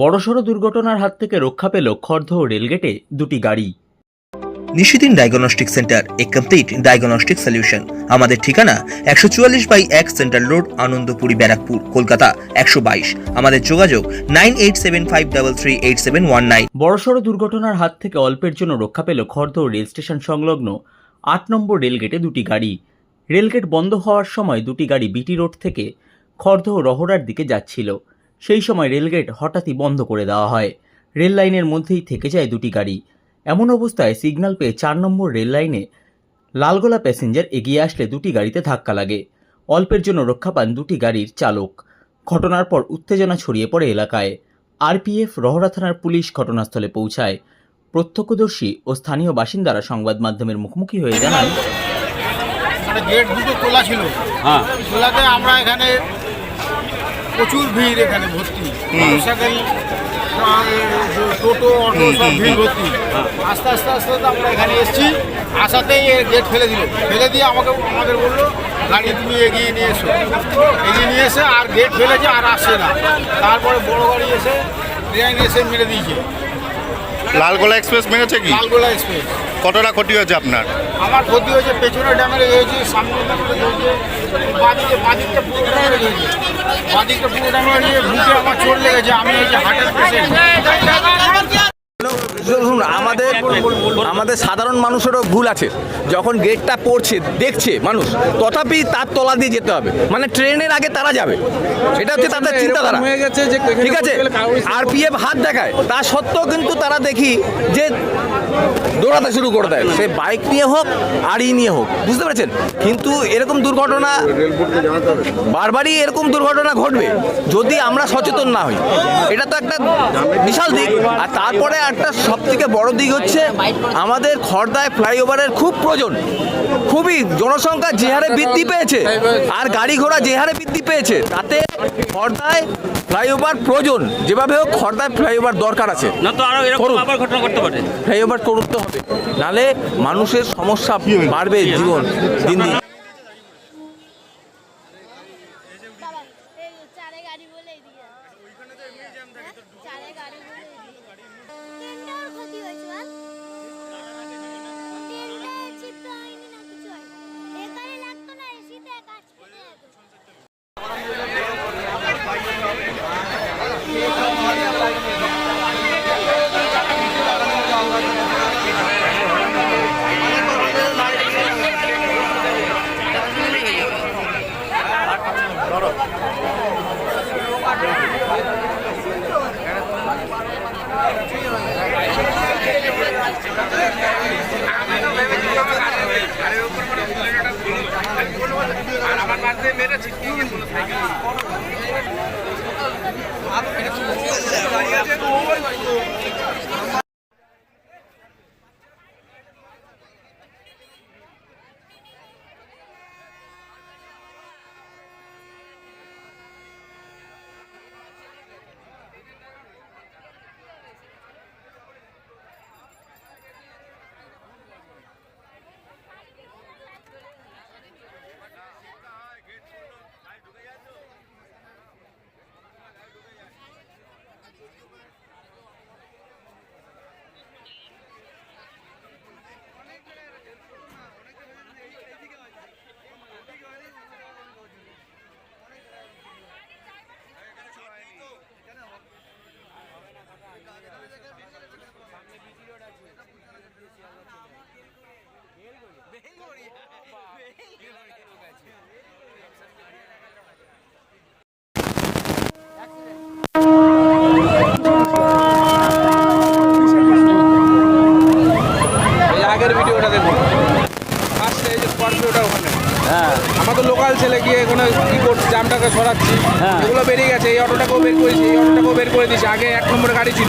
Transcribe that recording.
বড়সড় দুর্ঘটনার হাত থেকে রক্ষা পেল খড়দহ রেলগেটে দুটি গাড়ি। Nishidin diagnostic centre a complete diagnostic solution. আমাদের ঠিকানা একশো চুয়াল্লিশ বাই এক সেন্ট্রাল রোড আনন্দপুরি ব্যারাকপুর কলকাতা একশো বাইশ। আমাদের যোগাযোগ nine eight seven five double three eight seven one nine. বড়সড় দুর্ঘটনার হাত থেকে অল্পের জন্য রক্ষা পেল খড়দহ রেল স্টেশন সংলগ্ন আট নম্বর রেলগেটে দুটি গাড়ি। রেলগেট বন্ধ হওয়ার সময় দুটি গাড়ি বিটি রোড থেকে খড়দহ রহড়ার দিকে যাচ্ছিল। সেই সময় রেলগেট হঠাৎই বন্ধ করে দেওয়া হয়। রেল লাইনের মধ্যেই থেকে যায় দুটি গাড়ি। এমন অবস্থায় সিগন্যাল পেয়ে চার নম্বর রেল লাইনে লালগোলা প্যাসেঞ্জার এগিয়ে আসলে দুটি গাড়িতে ধাক্কা লাগে। অল্পের জন্য রক্ষা পান দুটি গাড়ির চালক। ঘটনার পর উত্তেজনা ছড়িয়ে পড়ে এলাকায়। আরপিএফ রহরা থানার পুলিশ ঘটনাস্থলে পৌঁছায়। প্রত্যক্ষদর্শী ও স্থানীয় বাসিন্দারা সংবাদ মাধ্যমের মুখোমুখি হয়ে জানান গেট দুটো খোলা ছিল। হ্যাঁ। খোলাতে আমরা এখানে প্রচুর ভিড় এখানে ভর্তি। মোটরসাইকেল টোটো অটো সব ভিড় ভর্তি। আস্তে আস্তে আস্তে আস্তে আমরা এখানে এসেছি। আসাতেই এ গেট ফেলে দিল। ফেলে দিয়ে আমাকে আমাদের বলল গাড়ি তুমি এগিয়ে নিয়ে এসো। এগিয়ে নিয়ে এসে আর গেট ফেলেছে আর আসে না। তারপরে বড় গাড়ি এসে ট্রেন এসে মেরে দিয়েছে। লালগোলা এক্সপ্রেস মেরেছে কি? লালগোলা এক্সপ্রেস। কতটা ক্ষতি হয়েছে আপনার? আমার ক্ষতি হয়েছে পেছনে ড্যামেজ হয়েছে সামনে ড্যামেজ হয়েছে বাদিকে বাদিকটা পুরো ড্যামেজ হয়েছে। বাদিকটা পুরো নিয়ে বুকে আমার চোট লেগেছে আমি এই যে হার্টের পেশেন্ট শুনুন আমাদের আমাদের সাধারণ মানুষেরও ভুল আছে। যখন গেটটা পড়ছে দেখছে মানুষ তথাপি তার তলা দিয়ে যেতে হবে। মানে ট্রেনের আগে তারা যাবে। এটা হচ্ছে তাদের চিন্তাধারা। হয়ে গেছে যে ঠিক আছে? আরপিএফ হাত দেখায়। তা সত্ত্বেও কিন্তু তারা দেখি যে দৌড়াতে শুরু করে দেয়। সে বাইক নিয়ে হোক আর ই নিয়ে হোক বুঝতে পেরেছেন? কিন্তু এরকম দুর্ঘটনা বারবারই এরকম দুর্ঘটনা ঘটবে যদি আমরা সচেতন না হই। এটা তো একটা বিশাল দিক। আর তারপরে একটা সব থেকে বড় দিক হচ্ছে আমাদের খর্দায় ফ্লাইওভারের খুব প্রয়োজন। খুবই জনসংখ্যা যে হারে বৃদ্ধি পেয়েছে আর গাড়ি ঘোড়া যে হারে বৃদ্ধি পেয়েছে তাতে খর্দায় ফ্লাইওভার প্রয়োজন। যেভাবে হোক খর্দায় ফ্লাইওভার দরকার আছে। না তো আরও এরকম আবার ঘটনা ঘটতে পারে। ফ্লাইওভার করতে হবে। নালে মানুষের সমস্যা বাড়বে জীবন দিন দিন। এই ভিডিওটা দেখুন ফার্স্টে এই যে স্করপিওটা ওখানে হ্যাঁ আমাদের লোকাল ছেলে গিয়ে এখানে কি করছে জামটাকে সরাচ্ছি এগুলো বেরিয়ে গেছে এই অটোটাকেও বের করেছি এই অটোটাকেও বের করে দিয়েছি আগে এক নম্বরে গাড়ি ছিল